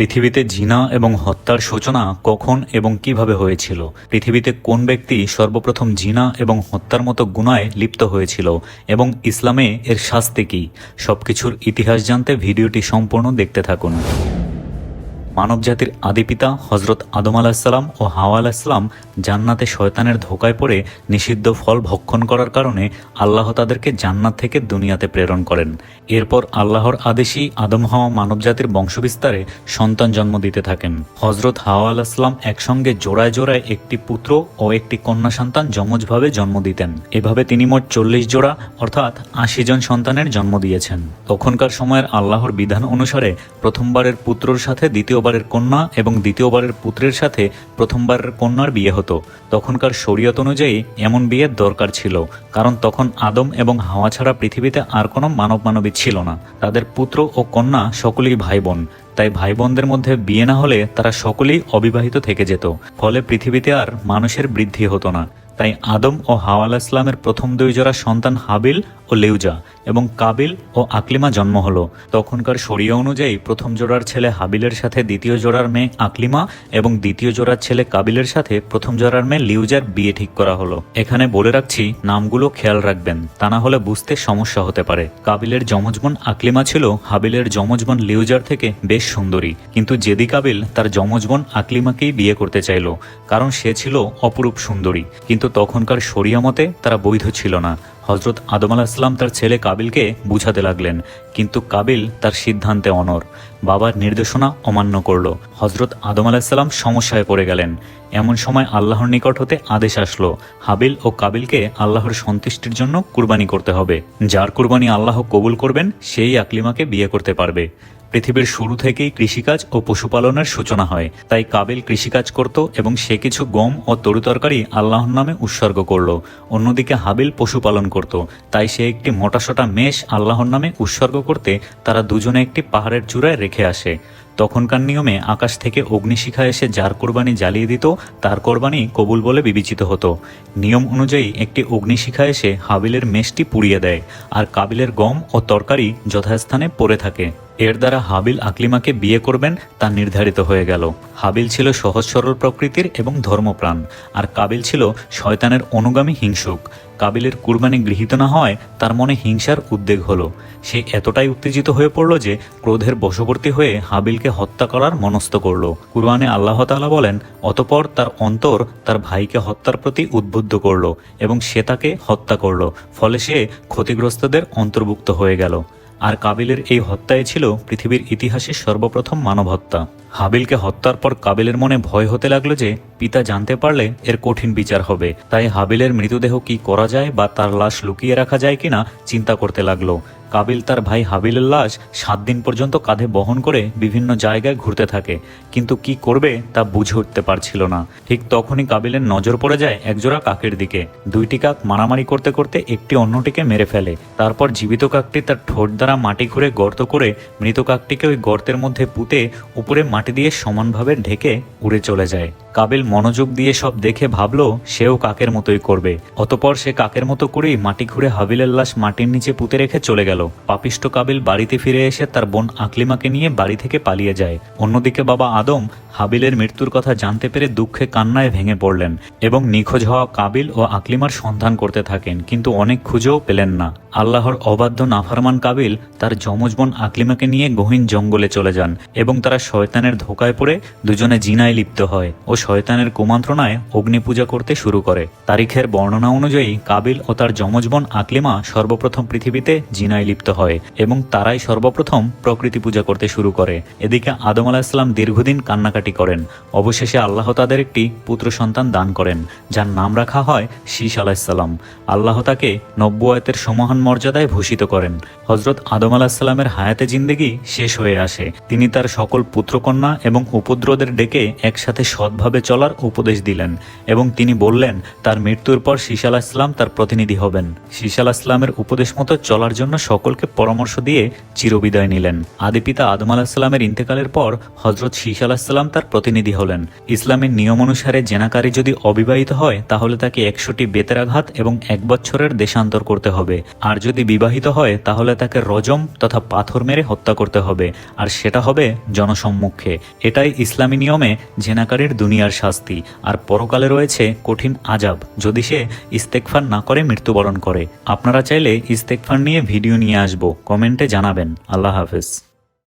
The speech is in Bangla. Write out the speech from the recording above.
পৃথিবীতে জিনা এবং হত্যার সূচনা কখন এবং কীভাবে হয়েছিল? পৃথিবীতে কোন ব্যক্তি সর্বপ্রথম জিনা এবং হত্যার মতো গুণায় লিপ্ত হয়েছিল? এবং ইসলামে এর শাস্তি কী? সবকিছুর ইতিহাস জানতে ভিডিওটি সম্পূর্ণ দেখতে থাকুন। মানবজাতির আদিপিতা হজরত আদম আলাহিসাল্লাম ও হাওয়া আলাহিসাল্লাম জান্নাতে শয়তানের ধোকায় পড়ে নিষিদ্ধ ফল ভক্ষণ করার কারণে আল্লাহ তাদেরকে জান্নাত থেকে দুনিয়াতে প্রেরণ করেন। এরপর আল্লাহর আদেশই আদম হাওয়া মানবজাতির বংশবিস্তারে সন্তান জন্ম দিতে থাকেন। হজরত হাওয়া আলাহিসাল্লাম একসঙ্গে জোড়ায় জোড়ায় একটি পুত্র ও একটি কন্যা সন্তান যমজভাবে জন্ম দিতেন। এভাবে তিনি মোট চল্লিশ জোড়া, অর্থাৎ আশি জন সন্তানের জন্ম দিয়েছেন। তখনকার সময়ের আল্লাহর বিধান অনুসারে প্রথমবারের পুত্রর সাথে দ্বিতীয়বারের কন্যা এবং দ্বিতীয়বারের পুত্রের সাথে প্রথমবারের কন্যার বিয়ে হতো। তখনকার শরীয়ত অনুযায়ী এমন বিয়ের দরকার ছিল, কারণ তখন আদম এবং হাওয়া ছাড়া পৃথিবীতে আর কোনো মানব মানবী ছিল না। তাদের পুত্র ও কন্যা সকলেই ভাই বোন তাই ভাই বোনদের মধ্যে বিয়ে না হলে তারা সকলেই অবিবাহিত থেকে যেত, ফলে পৃথিবীতে আর মানুষের বৃদ্ধি হতো না। তাই আদম ও হাওয়া আলাহ ইসলামের প্রথম দুই জোড়া সন্তান হাবিল ও লেউজা এবং কাবিল ও আকলিমা জন্ম হলো। তখনকার শরীয় অনুযায়ী প্রথম জোড়ার ছেলে হাবিলের সাথে দ্বিতীয় জোড়ার মেয়ে আকলিমা এবং দ্বিতীয় জোড়ার ছেলে কাবিলের সাথে প্রথম জোড়ার মেয়ে লিউজার বিয়ে ঠিক করা হলো। এখানে বলে রাখছি, নামগুলো খেয়াল রাখবেন, তা না হলে বুঝতে সমস্যা হতে পারে। কাবিলের যমজবোন আকলিমা ছিল হাবিলের যমজবোন লিউজার থেকে বেশ সুন্দরী, কিন্তু জেদি কাবিল তার যমজবোন আকলিমাকেই বিয়ে করতে চাইল, কারণ সে ছিল অপরূপ সুন্দরী। কিন্তু তখনকার শরিয়া মতে তারা বৈধ ছিল না। হজরত আদম আলাহিসাল্লাম তার ছেলে কাবিলকে বুঝাতে লাগলেন, কিন্তু কাবিল তার সিদ্ধান্তে অনর বাবার নির্দেশনা অমান্য করল। হজরত আদম আলাহিসাল্লাম সমস্যায় পড়ে গেলেন। এমন সময় আল্লাহর নিকট হতে আদেশ আসলো, হাবিল ও কাবিলকে আল্লাহর সন্তুষ্টির জন্য কুরবানি করতে হবে। যার কুরবানি আল্লাহ কবুল করবেন, সেই আকলিমাকে বিয়ে করতে পারবে। পৃথিবীর শুরু থেকেই কৃষিকাজ ও পশুপালনের সূচনা হয়। তাই কাবিল কৃষিকাজ করত এবং সে কিছু গম ও তরিতরকারি আল্লাহর নামে উৎসর্গ করল। অন্যদিকে হাবিল পশুপালন করত। তাই সে একটি মোটাসোটা মেষ আল্লাহর নামে উৎসর্গ করতে তারা দুজনে একটি পাহাড়ের চূড়ায় রেখে আসে। তখনকার নিয়মে আকাশ থেকে অগ্নিশিখা এসে যার কোরবানি জ্বালিয়ে দিত, তার কোরবানি কবুল বলে বিবেচিত হতো। নিয়ম অনুযায়ী একটি অগ্নিশিখা এসে হাবিলের মেষটি পুড়িয়ে দেয় আর কাবিলের গম ও তরকারি যথাস্থানে পড়ে থাকে। এর দ্বারা হাবিল আকলিমাকে বিয়ে করবেন তা নির্ধারিত হয়ে গেল। হাবিল ছিল সহজ সরল প্রকৃতির এবং ধর্মপ্রাণ, আর কাবিল ছিল শয়তানের অনুগামী হিংসুক। কাবিলের কুরবানি গৃহীত না হয়, তার মনে হিংসার উদ্বেগ হলো। সে এতটাই উত্তেজিত হয়ে পড়ল যে ক্রোধের বশবর্তী হয়ে হাবিলকে হত্যা করার মনস্থ করল। কুরবানে আল্লাহ তালা বলেন, অতপর তার অন্তর তার ভাইকে হত্যার প্রতি উদ্বুদ্ধ করল এবং সে তাকে হত্যা করল, ফলে সে ক্ষতিগ্রস্তদের অন্তর্ভুক্ত হয়ে গেল। আর কাবিলের এই হত্যায় ছিল পৃথিবীর ইতিহাসে সর্বপ্রথম মানব হত্যা হাবিলকে হত্যার পর কাবিলের মনে ভয় হতে লাগল যে পিতা জানতে পারলে এর কঠিন বিচার হবে। তাই হাবিলের মৃতদেহ কি করা যায় বা তার লাশ লুকিয়ে রাখা যায় কিনা চিন্তা করতে লাগল। কাবিল তার ভাই হাবিলের লাশ সাত দিন পর্যন্ত কাঁধে বহন করে বিভিন্ন জায়গায় ঘুরতে থাকে। কিন্তু কি করবে তা বুঝে উঠতে পারছিল না। ঠিক তখনই কাবিলের নজর পড়ে যায় একজোড়া কাকের দিকে। দুইটি কাক মারামারি করতে করতে একটি অন্যটিকে মেরে ফেলে। তারপর জীবিত কাকটি তার ঠোঁট দ্বারা মাটি ঘুরে গর্ত করে মৃত কাকটিকে ওই গর্তের মধ্যে পুঁতে উপরে মাটি দিয়ে সমানভাবে ঢেকে উড়ে চলে যায়। কাবিল মনোযোগ দিয়ে সব দেখে ভাবলো, সেও কাকের মতোই করবে। অতপর সে কাকের মতো করেই মাটি ঘুরে হাবিলের লাশ মাটির নিচে পুঁতে রেখে চলে গেল। পাপিষ্ট কাবিল বাড়িতে ফিরে এসে তার বোন আকলিমাকে নিয়ে বাড়ি থেকে পালিয়ে যায়। অন্যদিকে বাবা আদম হাবিলের মৃত্যুর কথা জানতে পেরে দুঃখে কান্নায় ভেঙে পড়লেন এবং নিখোঁজ হওয়া কাবিল ও আকলিমার সন্ধান করতে থাকেন, কিন্তু অনেক খুঁজেও পেলেন না। আল্লাহর অবাধ্য নাফারমান কাবিল তার যমজ বোন আকলিমাকে নিয়ে গহীন জঙ্গলে চলে যান এবং তারা শয়তানের ধোকায় পড়ে দুজনে জিনায় লিপ্ত হয় ও শয়তানের কুমন্ত্রণায় অগ্নি পূজা করতে শুরু করে। তারিখের বর্ণনা অনুযায়ী কাবিল ও তার যমজ বোন আকলিমা সর্বপ্রথম পৃথিবীতে জিনায় লিপ্ত হয় এবং তারাই সর্বপ্রথম প্রকৃতি পূজা করতে শুরু করে। এদিকে আদম আলাহিসাল্লাম দীর্ঘদিন কান্নাকাটি করেন। অবশেষে আল্লাহ তাদের একটি পুত্র সন্তান দান করেন, যার নাম রাখা হয় শীষ আলাহিসাল্লাম আল্লাহ তাকে নব্বয়াতের সমহান মর্যাদায় ভূষিত করেন। হজরত আদম আলাহিসাল্লামের হায়াতে জিন্দেগি শেষ হয়ে আসে। তিনি তার সকল পুত্রকন্যা এবং উপদ্রদের ডেকে একসাথে সৎভাবে সৎভাবে চলার উপদেশ দিলেন এবং তিনি বললেন, তার মৃত্যুর পর আলাহ ইসলাম তার প্রতিনিধি হবেন। আলাহ ইসলামের উপদেশ মতো চলার জন্য সকলকে পরামর্শ দিয়ে চিরবিদায় নিলেন। আদি পিতা আদম আলাহিসাল্লামের ইন্তেকালের পর হজরত শীষ আলাহিসাল্লাম তার প্রতিনিধি হলেন। ইসলামের নিয়ম অনুসারে জেনাকারী যদি অবিবাহিত হয়, তাহলে তাকে একশোটি বেতের আঘাত এবং এক বছরের দেশান্তর করতে হবে। আর যদি বিবাহিত হয়, তাহলে তাকে রজম তথা পাথর মেরে হত্যা করতে হবে। আর সেটা হবে জনসম্মুখে। এটাই ইসলামী নিয়মে জেনাকারীর দুনিয়ার শাস্তি। আর পরকালে রয়েছে কঠিন আজাব যদি সে ইস্তেকফার না করে মৃত্যুবরণ করে, আপনারা চাইলে ইস্তেকফার নিয়ে ভিডিও নিয়ে আসব। কমেন্টে জানাবেন। আল্লাহ হাফেজ।